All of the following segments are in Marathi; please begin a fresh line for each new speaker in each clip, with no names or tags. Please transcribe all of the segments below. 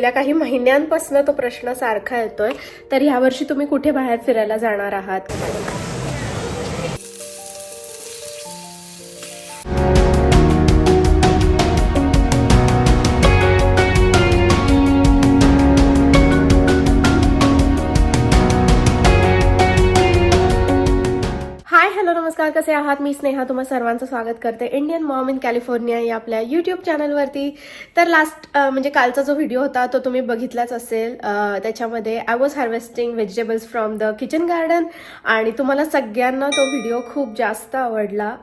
गेल्या काही महिन्यांपासून तो प्रश्न सारखा येतोय तर ह्यावर्षी तुम्ही कुठे बाहेर फिरायला जाणार आहात? नमस्कार कसे आहात? मी स्नेहा तुम्हा सर्वांचं स्वागत करते इंडियन मॉम इन कॅलिफोर्निया या आपल्या युट्यूब चॅनलवरती तर लास्ट म्हणजे कालचा जो व्हिडिओ होता तो तुम्ही बघितलाच असेल. त्याच्यामध्ये I was harvesting vegetables from the kitchen garden आणि तुम्हाला सगळ्यांना तो व्हिडिओ खूप जास्त आवडला.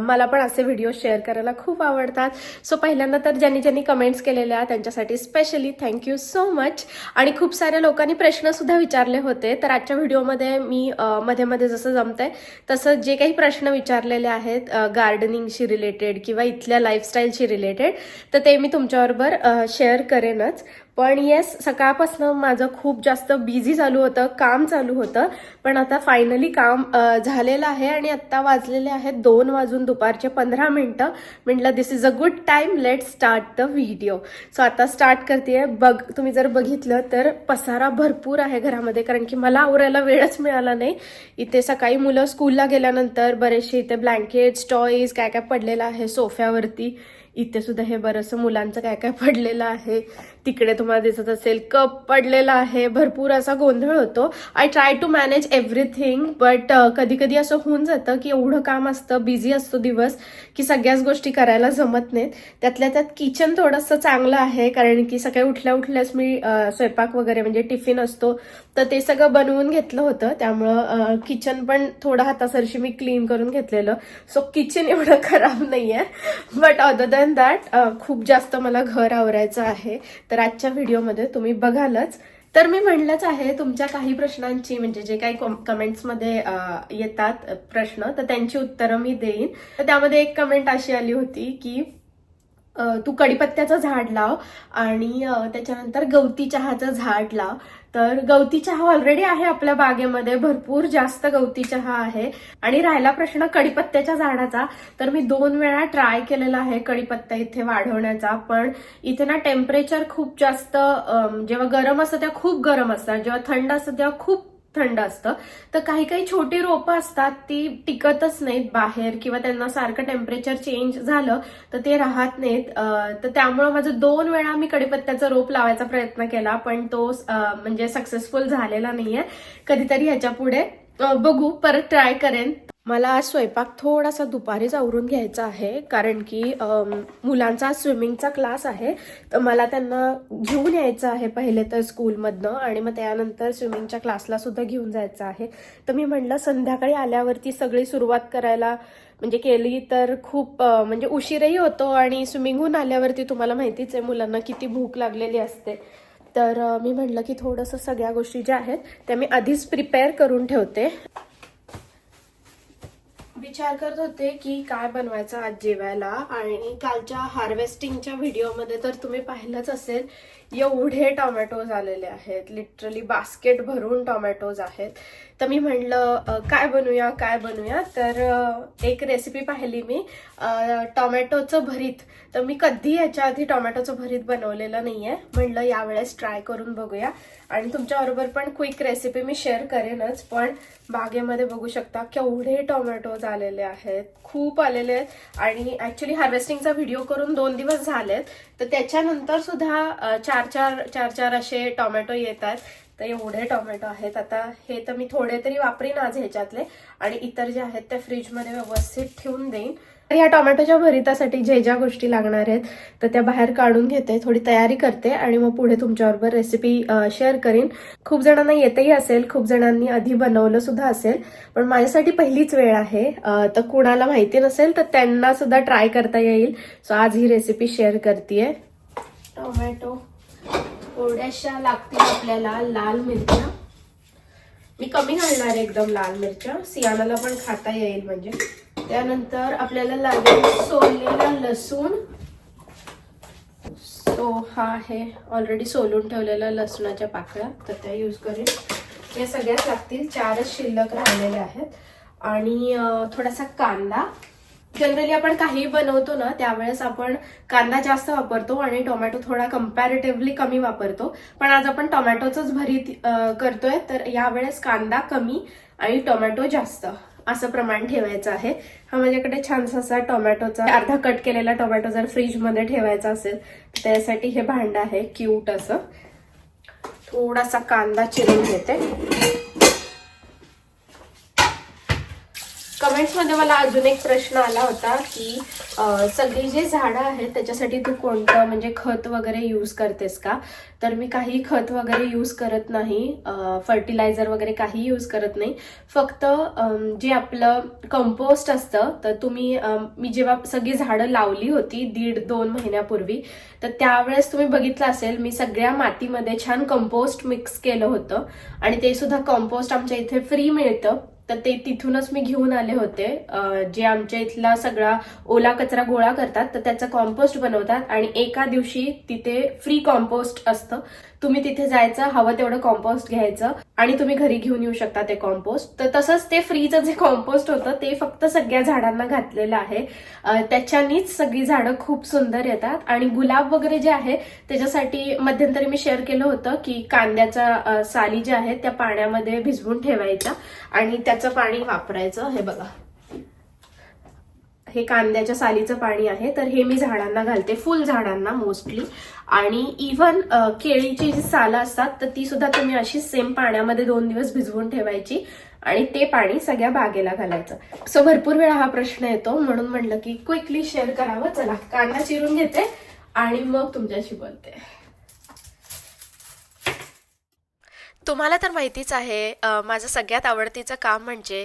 मला पण असे व्हिडिओ शेअर करायला खूप आवडतात. सो पहिल्यांदा तर ज्यांनी ज्यांनी कमेंट्स केलेल्या त्यांच्यासाठी स्पेशली थँक्यू सो मच आणि खूप साऱ्या लोकांनी प्रश्नसुद्धा विचारले होते. तर आजच्या व्हिडिओमध्ये मी मध्ये मध्ये जसं जमतंय तसं जे काही प्रश्न प्रश्न विचारलेले आहेत गार्डनिंगशी रिलेटेड किंवा इथल्या लाईफस्टाईलशी रिलेटेड तर ते मी तुमच्याबरोबर शेअर करेनच. पण येस सकाळपासनं माझं खूप जास्त बिझी चालू होतं काम चालू होतं. पण आता फायनली काम झालेलं आहे आणि आत्ता वाजलेले आहेत दोन वाजून दुपारचे पंधरा मिनटं. म्हटलं this is a good time let start the video so आता स्टार्ट करते बघ तुम्ही जर बघितलं तर पसारा भरपूर आहे घरामध्ये कारण की मला आवरायला वेळच मिळाला नाही. इथे सकाळी मुलं स्कूलला गेल्यानंतर बरेचसे इथे ब्लँकेट्स टॉईज काय काय पडलेलं आहे सोफ्यावरती. इथे सुद्धा हे बरंचसं मुलांचं काय काय पडलेलं आहे. तिकडे तुम्हाला दिसत असेल कप पडलेला आहे भरपूर असा गोंधळ होतो. I try to manage everything but कधी कधी असं होऊन जातं की एवढं काम असतं बिझी असतो दिवस की सगळ्याच गोष्टी करायला जमत नाहीत. त्यातल्या त्यात किचन थोडंसं चांगलं आहे कारण की सकाळी उठल्या उठल्याच मी स्वयंपाक वगैरे म्हणजे टिफिन असतो तर ते सगळं बनवून घेतलं होतं. त्यामुळं किचन पण थोडं हातासरशी मी क्लीन करून घेतलेलं. सो किचन एवढं खराब नाही आहे बट अदर दॅन दॅट खूप जास्त मला घर आवरायचं आहे. तर आजच्या व्हिडिओमध्ये तुम्ही बघालच. तर मी म्हणलंच आहे तुमच्या काही प्रश्नांची म्हणजे जे काही कमेंट्समध्ये येतात प्रश्न तर त्यांची उत्तरं मी देईन. तर त्यामध्ये एक कमेंट अशी आली होती की तू कडीपत्त्याचं झाड लाव आणि त्याच्यानंतर गवती चहाचं झाड लाव. तर गवती चहा ऑलरेडी आहे आपल्या बागेमध्ये भरपूर जास्त गवती चहा आहे. आणि राहिला प्रश्न कडीपत्त्याच्या झाडाचा तर मी दोन वेळा ट्राय केलेला आहे कडीपत्ता इथे वाढवण्याचा. पण इथे ना टेम्परेचर खूप जास्त जेव्हा गरम असतं तेव्हा खूप गरम असतात जेव्हा थंड असतं तेव्हा खूप थंड असतं. तर काही काही छोटी रोपं असतात ती टिकतच नाहीत बाहेर किंवा त्यांना सारखं टेम्परेचर चेंज झालं तर ते राहत नाहीत. तर त्यामुळं माझं दोन वेळा मी कडीपत्त्याचा रोप लावायचा प्रयत्न केला पण तो म्हणजे सक्सेसफुल झालेला नाहीये. कधीतरी ह्याच्या पुढे बघू परत ट्राय करेन. मला आज स्वयंपाक थोडासा दुपारीच आवरून घ्यायचा आहे कारण की मुलांचा स्विमिंगचा क्लास आहे तर मला त्यांना घेऊन यायचं आहे पहिले तर स्कूलमधनं आणि मग त्यानंतर स्विमिंगच्या क्लासला सुद्धा घेऊन जायचं आहे. तर मी म्हणलं संध्याकाळी आल्यावरती सगळी सुरुवात करायला म्हणजे केली तर खूप म्हणजे उशीरही होतो आणि स्विमिंगहून आल्यावरती तुम्हाला माहितीच आहे मुलांना किती भूक लागलेली असते. तर मी म्हटलं की थोडंसं सगळ्या गोष्टी ज्या आहेत त्या मी आधीच प्रिपेअर करून ठेवते. विचार करत होते की काय बनवायचं आज जेवायला. आणि कालच्या हार्वेस्टिंगच्या व्हिडिओमध्ये तर तुम्ही पाहिलंच असेल एवढे टोमॅटोज आलेले आहेत. लिटरली बास्केट भरून टोमॅटोज आहेत. तर मी म्हणलं काय बनवूया काय बनवूया? तर एक रेसिपी पाहिली मी. टॉमॅटोचं टोमॅटोचं भरीत. तर मी कधी याच्या आधी टोमॅटोचं भरीत बनवलेलं नाही आहे म्हणलं यावेळेस ट्राय करून बघूया. आणि तुमच्याबरोबर पण क्विक रेसिपी मी शेअर करेनच. पण बागेमध्ये बघू शकता केवढे टॉमॅटोज आलेले आहेत. खूप आलेले आहेत. आणि ॲक्च्युली हार्वेस्टिंगचा व्हिडिओ करून दोन दिवस झालेत. तर त्याच्यानंतर सुद्धा चार चार चार चार असे टोमॅटो येत आहेत तर एवढे टोमॅटो आहेत. आता हे तर मी थोडे तरी वापरीन आज ह्याच्यातले. आणि इतर जे आहेत त्या फ्रीजमध्ये व्यवस्थित ठेवून देईन. तर या टोमॅटोच्या भरितासाठी जे ज्या गोष्टी लागणार आहेत तर त्या बाहेर काढून घेते. थोडी तयारी करते आणि मग पुढे तुमच्याबरोबर रेसिपी शेअर करीन. खूप जणांना येतही असेल. खूप जणांनी आधी बनवलं सुद्धा असेल. पण माझ्यासाठी पहिलीच वेळ आहे. तर कुणाला माहिती नसेल तर त्यांना सुद्धा ट्राय करता येईल. सो आज ही रेसिपी शेअर करते टोमॅटो. थोड्याशा लागतील आपल्याला लाल मिरच्या. मी कमी घालणार आहे एकदम लाल मिरच्या. सियानाला पण खाता येईल म्हणजे. त्यानंतर आपल्याला लागेल सोललेला लसूण. सो हा आहे ऑलरेडी सोलून ठेवलेला लसणाच्या पाकळ्या तर त्या यूज करेन. या सगळ्याच लागतील चारच शिल्लक राहिलेल्या आहेत. आणि थोडासा कांदा. जनरली आपण काही बनवतो ना त्यावेळेस आपण कांदा जास्त वापरतो आणि टोमॅटो थोडा कम्पॅरेटिव्हली कमी वापरतो. पण आज आपण टोमॅटोचंच भरीत करतोय तर यावेळेस कांदा कमी आणि टोमॅटो जास्त असं प्रमाण ठेवायचं आहे. हा माझ्याकडे छानसा असा टोमॅटोचा अर्धा कट केलेला टोमॅटो जर फ्रीजमध्ये ठेवायचा असेल तर त्यासाठी हे भांड आहे क्यूट असं. थोडासा कांदा चिरून घेते. कमेंट्समध्ये मला अजून एक प्रश्न आला होता की सगळी जे झाडं आहेत त्याच्यासाठी तू कोणतं म्हणजे खत वगैरे यूज करतेस का? तर मी काही खत वगैरे यूज करत नाही फर्टिलायझर वगैरे काही यूज करत नाही. फक्त जे आपलं कंपोस्ट असतं तर तुम्ही मी जेव्हा सगळी झाडं लावली होती दीड दोन महिन्यापूर्वी तर त्यावेळेस तुम्ही बघितलं असेल मी सगळ्या मातीमध्ये छान कंपोस्ट मिक्स केलं होतं. आणि ते सुद्धा कंपोस्ट आमच्या इथे फ्री मिळतं. तर ते तिथूनच मी घेऊन आले होते. जे आमच्या इथला सगळा ओला कचरा गोळा करतात तर त्याचं कॉम्पोस्ट बनवतात आणि एका दिवशी तिथे फ्री कॉम्पोस्ट असतं. तुम्ही तिथे जायचं हवं तेवढं कॉम्पोस्ट घ्यायचं. आणि तुम्ही घरी घेऊन येऊ शकता ते कॉम्पोस्ट तर तसंच ते फ्रीचं जे कॉम्पोस्ट होतं ते फक्त सगळ्या झाडांना घातलेलं आहे. त्याच्यानीच सगळी झाडं खूप सुंदर येतात. आणि गुलाब वगैरे जे आहे त्याच्यासाठी मध्यंतरी मी शेअर केलं होतं की कांद्याच्या साली ज्या आहेत त्या पाण्यामध्ये भिजवून ठेवायच्या आणि त्याचं पाणी वापरायचं. हे बघा. हे कांद्याच्या सालीचं पाणी आहे तर हे मी झाडांना घालते फुल झाडांना मोस्टली आणि इव्हन केळीची जी सालं असतात तर ती सुद्धा तुम्ही अशी सेम पाण्यामध्ये दोन दिवस भिजवून ठेवायची आणि ते पाणी सगळ्या बागेला घालायचं. सो भरपूर वेळा हा प्रश्न येतो म्हणून म्हणलं की क्विकली शेअर करावं. चला कांदा चिरून घेते आणि मग तुमच्याशी बोलते. तुम्हाला तर माहितीच आहे माझं सगळ्यात आवडतीचं काम म्हणजे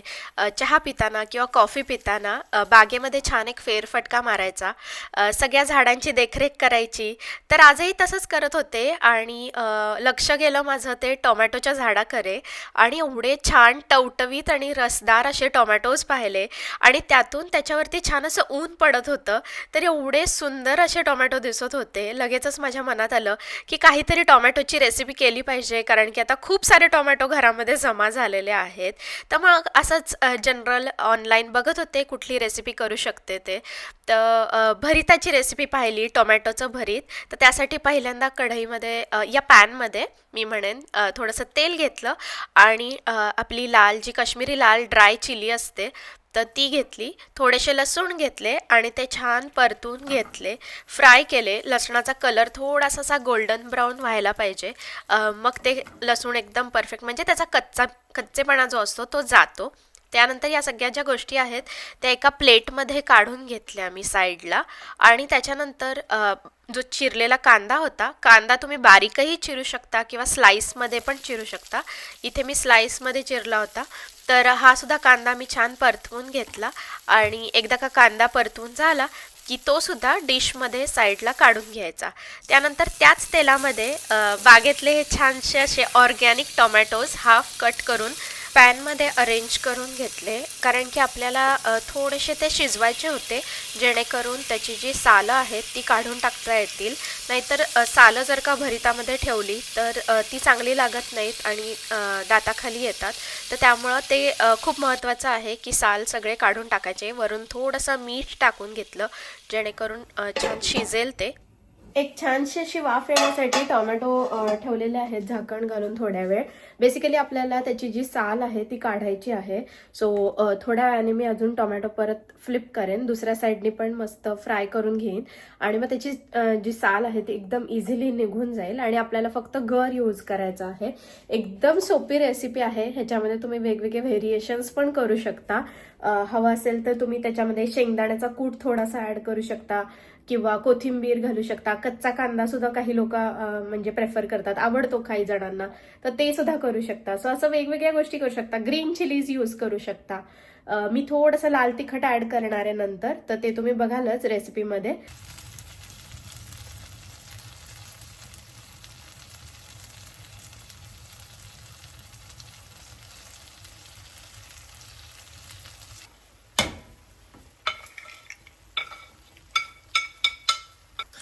चहा पिताना किंवा कॉफी पिताना बागेमध्ये छान एक फेरफटका मारायचा. सगळ्या झाडांची देखरेख करायची. तर आजही तसंच करत होते आणि लक्ष गेलं माझं ते टोमॅटोच्या झाडाकडे आणि एवढे छान टवटवीत आणि रसदार असे टोमॅटोज पाहिले आणि त्यातून त्याच्यावरती छान असं ऊन पडत होतं. तर एवढे सुंदर असे टोमॅटो दिसत होते. लगेचच माझ्या मनात आलं की काहीतरी टोमॅटोची रेसिपी केली पाहिजे कारण की आता खूप सारे टोमॅटो घरामध्ये जमा झालेले आहेत. तर मग असंच जनरल ऑनलाईन बघत होते कुठली रेसिपी करू शकते ते. तर भरिताची रेसिपी पाहिली टोमॅटोचं भरीत. तर त्यासाठी पहिल्यांदा कढईमध्ये या पॅनमध्ये मी म्हणेन थोडंसं तेल घेतलं. आणि आपली लाल जी काश्मीरी लाल ड्राय चिली असते तर ती घेतली. थोडेसे लसूण घेतले आणि ते छान परतून घेतले. फ्राय केले. लसणाचा कलर थोडासा असा गोल्डन ब्राऊन व्हायला पाहिजे. मग ते लसूण एकदम परफेक्ट म्हणजे त्याचा कच्चा कच्चेपणा जो असतो तो जातो. त्यानंतर या सगळ्या ज्या गोष्टी आहेत त्या एका प्लेटमध्ये काढून घेतल्या मी साईडला आणि त्याच्यानंतर जो चिरलेला कांदा होता कांदा तुम्ही बारीकही चिरू शकता किंवा स्लाईसमध्ये पण चिरू शकता. इथे मी स्लाईसमध्ये चिरला होता. तर हा सुद्धा कांदा मी छान परतवून घेतला आणि एकदा का कांदा परतवून झाला की तो सुद्धा डिशमध्ये साईडला काढून घ्यायचा. त्यानंतर त्याच तेलामध्ये बागेतले हे छानसे असे ऑर्गॅनिक टोमॅटोज हाफ कट करून पॅनमध्ये अरेंज करून घेतले. कारण की आपल्याला थोडेसे ते शिजवायचे होते जेणेकरून त्याची जी सालं आहेत ती काढून टाकता येतील. नाहीतर सालं जर का भरितामध्ये ठेवली तर ती चांगली लागत नाहीत आणि दाताखाली येतात. तर त्यामुळं ते खूप महत्त्वाचं आहे की साल सगळे काढून टाकायचे. वरून थोडंसं मीठ टाकून घेतलं जेणेकरून छान शिजेल ते. एक छानशी अशी वाफ येण्यासाठी टोमॅटो ठेवलेले आहेत झाकण घालून थोड्या वेळ. बेसिकली आपल्याला त्याची जी साल आहे ती काढायची आहे. सो थोड्या वेळाने मी अजून टोमॅटो परत फ्लिप करेन. दुसऱ्या साईडनी पण मस्त फ्राय करून घेईन. आणि मग त्याची जी साल आहे ती एकदम इझिली निघून जाईल. आणि आपल्याला फक्त गर यूज करायचा आहे. एकदम सोपी रेसिपी आहे. ह्याच्यामध्ये तुम्ही वेगवेगळे व्हेरिएशन्स पण करू शकता. हवं असेल तर तुम्ही त्याच्यामध्ये शेंगदाण्याचा कूट थोडासा ॲड करू शकता. किंवा कोथिंबीर घालू शकता. कच्चा कांदा सुद्धा काही लोक म्हणजे प्रेफर करतात. आवडतो काही जणांना. तर ते सुद्धा करू शकता. सो असं वेगवेगळ्या गोष्टी करू शकता. ग्रीन चिलीज यूज करू शकता. मी थोडंसं लाल तिखट ऍड करणार आहे नंतर. तर ते तुम्ही बघालच रेसिपीमध्ये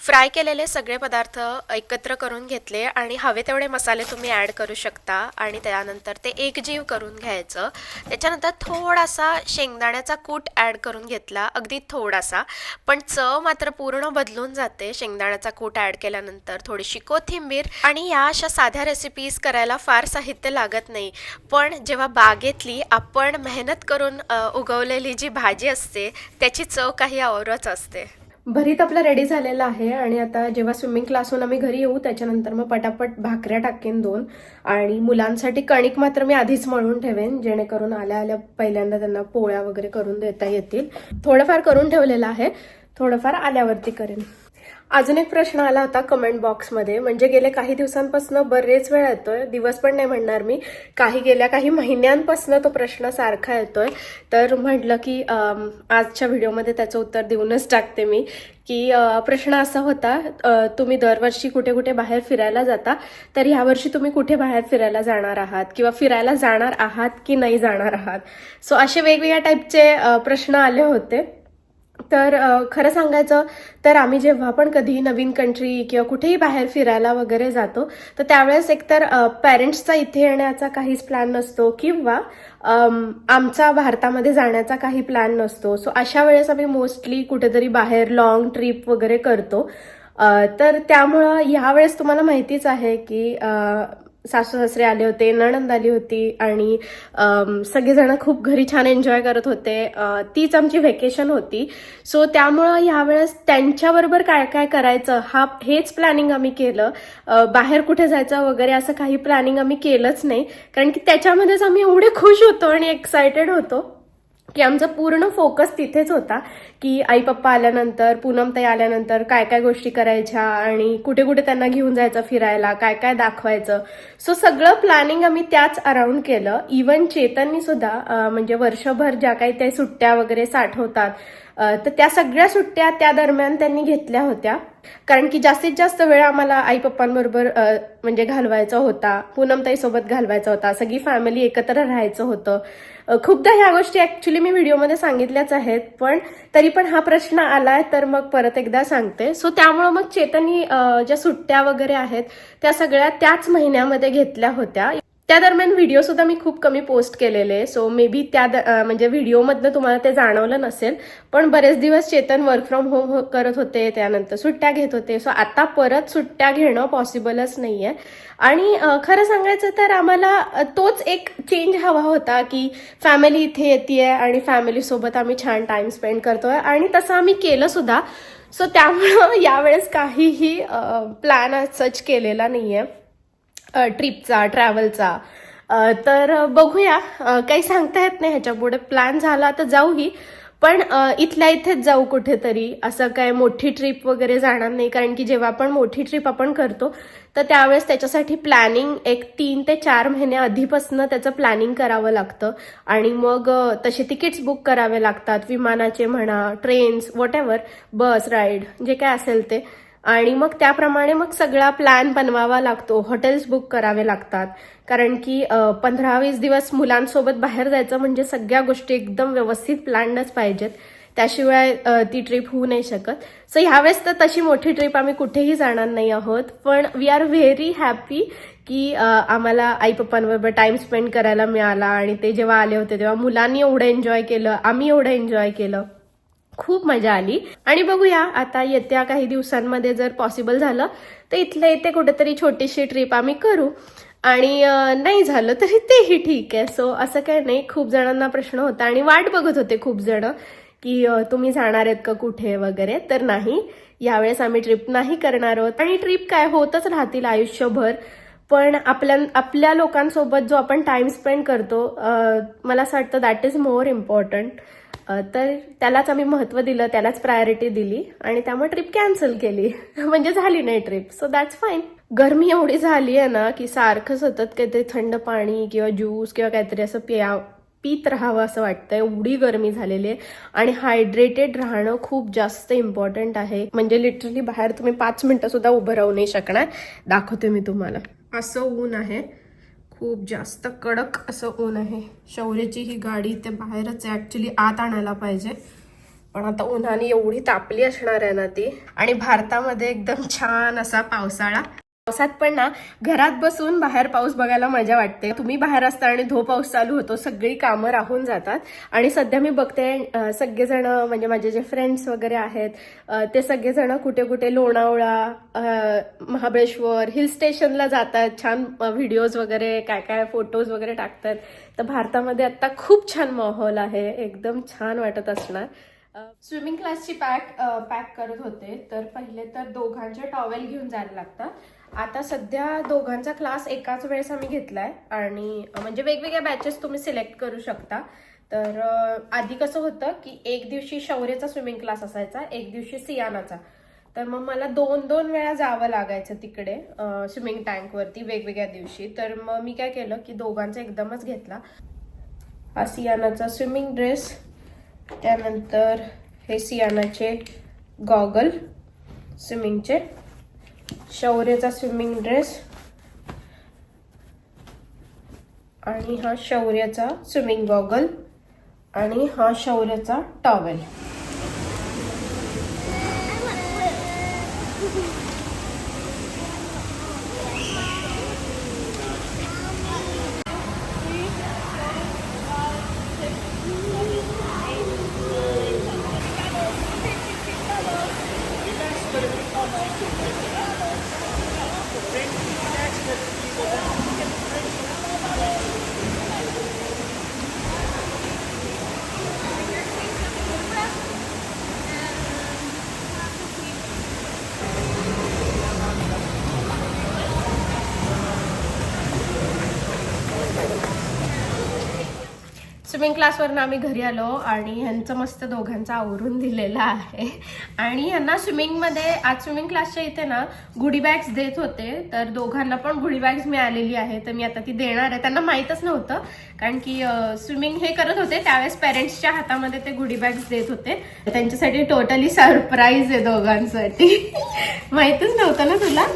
फ्राय केलेले सगळे पदार्थ एकत्र करून घेतले आणि हवे तेवढे मसाले तुम्ही ॲड करू शकता आणि त्यानंतर ते एकजीव करून घ्यायचं. त्याच्यानंतर थोडासा शेंगदाण्याचा कूट ॲड करून घेतला अगदी थोडासा. पण चव मात्र पूर्ण बदलून जाते शेंगदाण्याचा कूट ॲड केल्यानंतर. थोडीशी कोथिंबीर आणि या अशा साध्या रेसिपीज करायला फार साहित्य लागत नाही. पण जेव्हा बागेतली आपण मेहनत करून उगवलेली जी भाजी असते त्याची चव काही औरच असते. भरीत आपला रेडी झालेला आहे आणि आता जेव्हा स्विमिंग क्लासहून आम्ही घरी येऊ त्याच्यानंतर मग पटापट भाकऱ्या टाकेन दोन. आणि मुलांसाठी कणिक मात्र मी आधीच मळून ठेवेन जेणेकरून आल्या आल्या पहिल्यांदा त्यांना पोळ्या वगैरे करून देता येतील. थोडंफार करून ठेवलेलं आहे. थोडंफार आल्यावरती करेन. अजून एक प्रश्न आला होता कमेंट बॉक्समध्ये म्हणजे गेले काही दिवसांपासून बरेच वेळ येतोय. दिवस पण नाही म्हणणार मी. काही गेल्या काही महिन्यांपासून तो प्रश्न सारखा येतोय. तर म्हटलं की आजच्या व्हिडिओमध्ये त्याचं उत्तर देऊनच टाकते मी. की प्रश्न असा होता तुम्ही दरवर्षी कुठे कुठे बाहेर फिरायला जाता तर ह्यावर्षी तुम्ही कुठे बाहेर फिरायला जाणार आहात? किंवा फिरायला जाणार आहात की नाही जाणार आहात? सो असे वेगवेगळ्या टाईपचे प्रश्न आले होते. तर खरं सांगायचं तर आम्ही जेव्हा पण कधी नवीन कंट्री किंवा कुठेही बाहेर फिरायला वगैरे जातो तर त्यावेळेस एकतर पॅरेंट्सचा इथे येण्याचा काहीच प्लॅन नसतो किंवा आमचा भारतामध्ये जाण्याचा काही प्लॅन नसतो. सो अशा वेळेस आम्ही मोस्टली कुठेतरी बाहेर लॉंग ट्रिप वगैरे करतो. तर त्यामुळं ह्यावेळेस तुम्हाला माहितीच आहे की सासू सासरे आले होते नणंद आली होती आणि सगळेजण खूप घरी छान एन्जॉय करत होते. तीच आमची व्हेकेशन होती. सो त्यामुळं ह्यावेळेस त्यांच्याबरोबर काय काय करायचं हा हेच प्लॅनिंग आम्ही केलं. बाहेर कुठे जायचं वगैरे असं काही प्लॅनिंग आम्ही केलंच नाही. कारण की त्याच्यामध्येच आम्ही एवढे खुश होतो आणि एक्सायटेड होतो. की आमचा पूर्ण फोकस तिथेच होता की आई पप्पा आल्यानंतर पूनमताई आल्यानंतर काय काय गोष्टी करायच्या आणि कुठे कुठे त्यांना घेऊन जायचं फिरायला काय काय दाखवायचं. सो सगळं प्लॅनिंग आम्ही त्याच अराउंड केलं. इवन चेतननी सुद्धा म्हणजे वर्षभर ज्या काही त्या सुट्ट्या वगैरे साठवतात तर त्या सगळ्या सुट्ट्या त्या दरम्यान त्यांनी घेतल्या होत्या. कारण की जास्तीत जास्त वेळ आम्हाला आई पप्पांबरोबर म्हणजे घालवायचा होता. पूनमताईसोबत घालवायचा होता. सगळी फॅमिली एकत्र राहायचं होतं. खूपदा ह्या गोष्टी ऍक्च्युली मी व्हिडिओमध्ये सांगितल्याच आहेत. पण तरी पण हा प्रश्न आलाय तर मग परत एकदा सांगते. सो त्यामुळं मग चेतनी ज्या सुट्ट्या वगैरे आहेत त्या सगळ्या त्याच महिन्यामध्ये घेतल्या होत्या. त्या दरम्यान व्हिडिओ सुद्धा मी खूप कमी पोस्ट केलेले सो मे बी त्या द- म्हणजे व्हिडिओमधनं तुम्हाला ते जाणवलं नसेल. पण बरेच दिवस चेतन वर्क फ्रॉम होम करत होते त्यानंतर सुट्ट्या घेत होते. सो आता परत सुट्ट्या घेणं पॉसिबलच नाही आहे आणि खरं सांगायचं तर आम्हाला तोच एक चेंज हवा होता की फॅमिली इथे येते आणि फॅमिलीसोबत आम्ही छान टाइम स्पेंड करतोय. आणि तसं आम्ही केलं सुद्धा. सो त्यामुळं यावेळेस काहीही प्लॅन सच केलेला नाही आहे ट्रिपचा ट्रॅव्हलचा तर बघूया. काही सांगता येत नाही ह्याच्या पुढे प्लॅन झाला तर जाऊही. पण इथल्या इथेच जाऊ कुठेतरी. असं काय मोठी ट्रिप वगैरे जाणार नाही. कारण की जेव्हा आपण मोठी ट्रिप आपण करतो तर त्यावेळेस त्याच्यासाठी प्लॅनिंग एक तीन ते चार महिने आधीपासनं त्याचं प्लॅनिंग करावं लागतं. आणि मग तसे तिकीट्स बुक करावे लागतात. विमानाचे म्हणा ट्रेन्स वॉट बस राईड जे काय असेल ते. आणि मग त्याप्रमाणे मग सगळा प्लॅन बनवावा लागतो. हॉटेल्स बुक करावे लागतात. कारण की पंधरा वीस दिवस मुलांसोबत बाहेर जायचं म्हणजे सगळ्या गोष्टी एकदम व्यवस्थित प्लॅनच पाहिजेत. त्याशिवाय ती ट्रिप होऊ नाही शकत. सो ह्यावेळेस तर तशी मोठी ट्रिप आम्ही कुठेही जाणार नाही आहोत. पण वी आर व्हेरी हॅपी की आम्हाला आई पप्पांबरोबर टाइम स्पेंड करायला मिळाला. आणि ते जेव्हा आले होते तेव्हा मुलांनी एवढं एन्जॉय केलं आम्ही एवढं एन्जॉय केलं. खूप मजा आली. आणि बघूया आता येत्या काही दिवसांमध्ये जर पॉसिबल झालं तर इथल्या इथे कुठेतरी छोटीशी ट्रिप आम्ही करू. आणि नाही झालं तरी तेही ठीक आहे. सो असं काय नाही. खूप जणांना प्रश्न होता आणि वाट बघत होते खूप जण की तुम्ही जाणार आहेत का कुठे वगैरे? तर नाही. यावेळेस आम्ही ट्रिप नाही करणार आहोत. आणि ट्रिप काय? होतच राहतील आयुष्यभर. पण आपल्या आपल्या लोकांसोबत जो आपण टाइम स्पेंड करतो मला असं वाटतं दॅट इज मोर इम्पॉर्टंट तर त्यालाच आम्ही महत्त्व दिलं त्यालाच प्रायोरिटी दिली आणि त्यामुळे ट्रिप कॅन्सल केली. म्हणजे झाली नाही ट्रिप सो दॅट्स फाईन गरमी एवढी झाली आहे ना की सारखं सतत काहीतरी थंड पाणी किंवा ज्यूस किंवा काहीतरी असं पिया पीत राहावं असं वाटतं एवढी गरमी झालेली आहे. आणि हायड्रेटेड राहणं खूप जास्त इम्पॉर्टंट आहे. म्हणजे लिटरली बाहेर तुम्ही पाच मिनिटं सुद्धा उभं राहू नाही शकणार. दाखवते मी तुम्हाला. असं ऊन आहे. खूप जास्त कडक असं ऊन आहे. शौर्याची ही गाडी ते बाहेरच आहे. ॲक्च्युली आत आणायला पाहिजे. पण आता उन्हाने एवढी तापली असणार आहे ना ती. आणि भारतामध्ये एकदम छान असा पावसाळा. पावसात पण ना घरात बसून बाहेर पाऊस बघायला मजा वाटते. तुम्ही बाहेर असता आणि धो पाऊस चालू होतो सगळी कामं राहून जातात. आणि सध्या मी बघते सगळेजण म्हणजे माझे जे फ्रेंड्स वगैरे आहेत ते सगळेजण कुठे कुठे लोणावळा महाबळेश्वर हिल स्टेशनला जातात. छान व्हिडिओज वगैरे काय काय फोटोज वगैरे टाकतात. तर भारतामध्ये आता खूप छान माहोल आहे. एकदम छान वाटत असणार. स्विमिंग क्लासची पॅक पॅक करत होते. तर पहिले तर दोघांचे टॉवेल घेऊन जायला लागतात आता सध्या दोघांचा क्लास एकाच वेळेस आम्ही घेतलाय आणि म्हणजे वेगवेगळ्या बॅचेस तुम्ही सिलेक्ट करू शकता. तर आधी कसं होतं की एक दिवशी शौर्यचा स्विमिंग क्लास असायचा एक दिवशी सियानाचा. तर मग मला दोन दोन वेळा जावं लागायचं तिकडे स्विमिंग टँकवरती वेगवेगळ्या दिवशी. तर मग मी काय केलं की दोघांचा एकदमच घेतला. हा सियानाचा स्विमिंग ड्रेस त्यानंतर हे सियानाचे गॉगल स्विमिंगचे शौर्यचा स्विमिंग ड्रेस आणि हा शौर्याचा स्विमिंग गॉगल आणि हा शौर्याचा टॉवेल स्विमिंग क्लासवरनं आम्ही घरी आलो आणि ह्यांचं मस्त दोघांचं आवरून दिलेलं आहे. आणि ह्यांना स्विमिंगमध्ये आज स्विमिंग क्लासच्या इथे ना गुडी बॅग्स देत होते. तर दोघांना पण गुडी बॅग्स मिळालेली आहे तर मी आता ती देणार आहे. त्यांना माहीतच नव्हतं. कारण की स्विमिंग हे करत होते. त्यावेळेस पेरेंट्सच्या हातामध्ये ते गुडी बॅग्स देत होते. त्यांच्यासाठी टोटली सरप्राईज आहे दोघांसाठी. माहीतच नव्हतं ना तुला?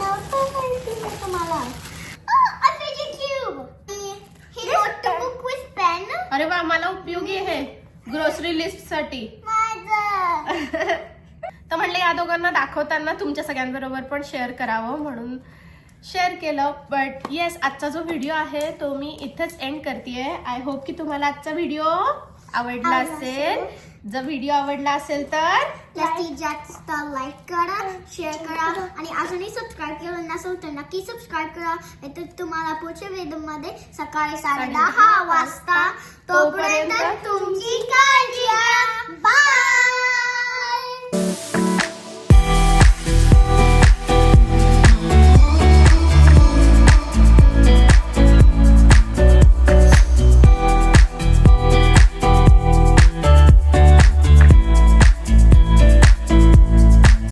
अरे वा मला उपयोगी आहे ग्रोसरी
लिस्टसाठी.
तर म्हणलं या दोघांना दाखवताना तुमच्या सगळ्यांबरोबर पण शेअर करावं म्हणून शेअर केलं. बट येस आजचा जो व्हिडिओ आहे तो मी इथंच एंड करतेय. आय होप की तुम्हाला आजचा व्हिडिओ आवडला असेल जर व्हिडिओ आवडला असेल तर
जास्तीत जास्त लाईक करा शेअर करा आणि अजूनही सबस्क्राईब केलं नसेल तर नक्की सबस्क्राईब करा. नाहीतर तुम्हाला पुढच्या व्हिडिओमध्ये सकाळी साडे दहा वाजता. तोपर्यंत तुमची काळजी बाय